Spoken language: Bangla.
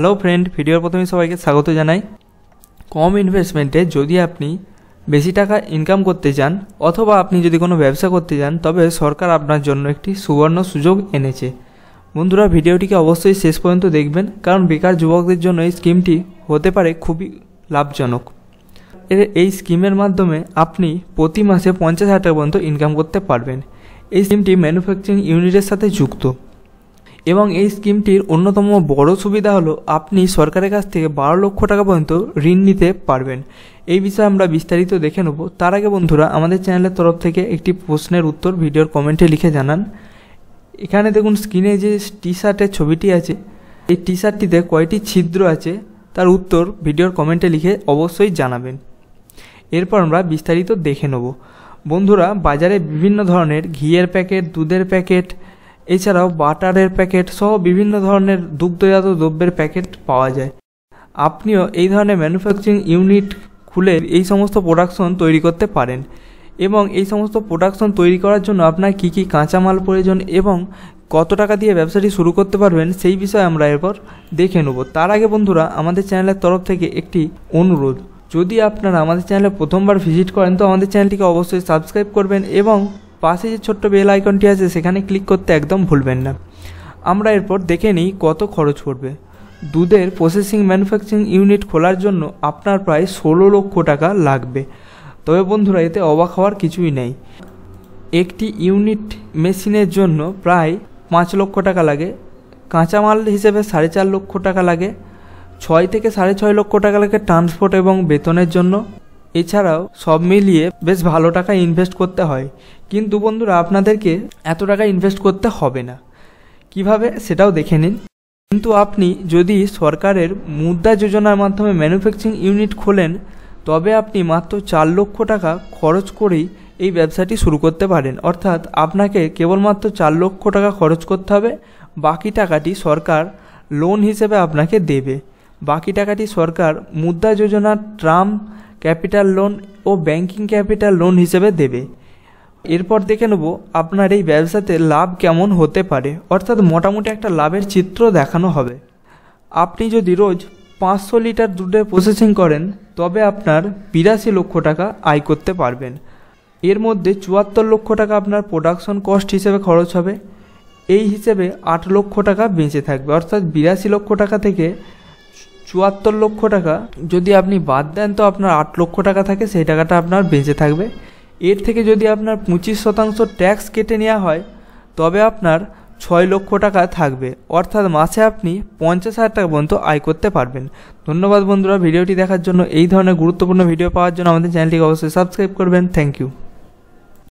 হ্যালো ফ্রেন্ড ভিডিওর প্রথমে সবাইকে স্বাগত জানাই। কম ইনভেস্টমেন্টে যদি আপনি বেশি টাকা ইনকাম করতে চান, অথবা আপনি যদি কোনো ব্যবসা করতে চান, তবে সরকার আপনার জন্য একটি সুবর্ণ সুযোগ এনেছে। বন্ধুরা, ভিডিওটিকে অবশ্যই শেষ পর্যন্ত দেখবেন, কারণ বেকার যুবকদের জন্য এই স্কিমটি হতে পারে খুবই লাভজনক। এর এই স্কিমের মাধ্যমে আপনি প্রতি মাসে পঞ্চাশ হাজার টাকা পর্যন্ত ইনকাম করতে পারবেন। এই স্কিমটি ম্যানুফ্যাকচারিং ইউনিটের সাথে যুক্ত। এবং এই স্কিমটির অন্যতম বড় সুবিধা হলো আপনি সরকারের কাছ থেকে বারো লক্ষ টাকা পর্যন্ত ঋণ নিতে পারবেন। এই বিষয়ে আমরা বিস্তারিত দেখে নেব। তার আগে বন্ধুরা, আমাদের চ্যানেলের তরফ থেকে একটি প্রশ্নের উত্তর ভিডিওর কমেন্টে লিখে জানান। এখানে দেখুন, স্ক্রিনে যে টি শার্টের ছবিটি আছে, এই টি শার্টটিতে কয়টি ছিদ্র আছে, তার উত্তর ভিডিওর কমেন্টে লিখে অবশ্যই জানাবেন। এরপর আমরা বিস্তারিত দেখে নেব। বন্ধুরা, বাজারে বিভিন্ন ধরনের ঘিয়ের প্যাকেট, দুধের প্যাকেট এছাড়াও বাটারের প্যাকেট সহ বিভিন্ন ধরনের দুগ্ধজাত দ্রব্যের প্যাকেট পাওয়া যায়। আপনিও এই ধরনের ম্যানুফ্যাকচারিং ইউনিট খুলে এই সমস্ত প্রোডাকশন তৈরি করতে পারেন এবং এই সমস্ত প্রোডাকশন তৈরি করার জন্য আপনার কী কী কাঁচামাল প্রয়োজন এবং কত টাকা দিয়ে ব্যবসাটি শুরু করতে পারবেন সেই বিষয়ে আমরা এরপর দেখে নেব। তার আগে বন্ধুরা, আমাদের চ্যানেলের তরফ থেকে একটি অনুরোধ, যদি আপনারা আমাদের চ্যানেলে প্রথমবার ভিজিট করেন তো আমাদের চ্যানেলটিকে অবশ্যই সাবস্ক্রাইব করবেন এবং পাশে যে ছোট্ট বেল আইকনটি আছে, সেখানে ক্লিক করতে একদম ভুলবেন না। আমরা এরপর দেখে নিই কত খরচ পড়বে। দুধের প্রসেসিং ম্যানুফ্যাকচারিং ইউনিট খোলার জন্য আপনার প্রায় ষোলো লক্ষ টাকা লাগবে। তবে বন্ধুরা, এতে অবাক হওয়ার কিছুই নেই। একটি ইউনিট মেশিনের জন্য প্রায় পাঁচ লক্ষ টাকা লাগে। কাঁচামাল হিসেবে সাড়ে চার লক্ষ টাকা লাগে। ছয় থেকে সাড়ে ছয় লক্ষ টাকা লাগে ট্রান্সপোর্ট এবং বেতনের জন্য। এছাড়াও সব মিলিয়ে বেশ ভালো টাকা ইনভেস্ট করতে হয়। কিন্তু বন্ধুরা, আপনাদেরকে এত টাকা ইনভেস্ট করতে হবে না। কীভাবে? সেটাও দেখে নিন। কিন্তু আপনি যদি সরকারের মুদ্রা যোজনার মাধ্যমে ম্যানুফ্যাকচারিং ইউনিট খোলেন, তবে আপনি মাত্র চার লক্ষ টাকা খরচ করেই এই ব্যবসাটি শুরু করতে পারেন। অর্থাৎ আপনাকে কেবলমাত্র চার লক্ষ টাকা খরচ করতে হবে। বাকি টাকাটি সরকার লোন হিসেবে আপনাকে দেবে। বাকি টাকাটি সরকার Mudra Yojana term capital loan ও ব্যাংকিং ক্যাপিটাল লোন হিসেবে দেবে। এরপর দেখে নেব আপনার এই ব্যবসাতে লাভ কেমন হতে পারে। অর্থাৎ মোটামুটি একটা লাভের চিত্র দেখানো হবে। আপনি যদি রোজ পাঁচশো লিটার দুধের প্রসেসিং করেন, তবে আপনার বিরাশি লক্ষ টাকা আয় করতে পারবেন। এর মধ্যে চুয়াত্তর লক্ষ টাকা আপনার প্রোডাকশন কস্ট হিসেবে খরচ হবে। এই হিসেবে আট লক্ষ টাকা বেঁচে থাকবে। অর্থাৎ বিরাশি লক্ষ টাকা থেকে চুয়াত্তর লক্ষ টাকা। যদি আপনি বাদ দেন তো আপনার আট লক্ষ টাকা থাকে, সেই টাকাটা আপনার বেঁচে থাকবে। এর থেকে যদি আপনার পঁচিশ শতাংশ ট্যাক্স কেটে নেওয়া হয়, তবে আপনার ছয় লক্ষ টাকা থাকবে। অর্থাৎ মাসে আপনি পঞ্চাশ হাজার টাকা পর্যন্ত আয় করতে পারবেন। ধন্যবাদ বন্ধুরা, ভিডিওটি দেখার জন্য এই ধরনের গুরুত্বপূর্ণ ভিডিও পাওয়ার জন্য আমাদের চ্যানেলটিকে অবশ্যই সাবস্ক্রাইব করবেন। Thank you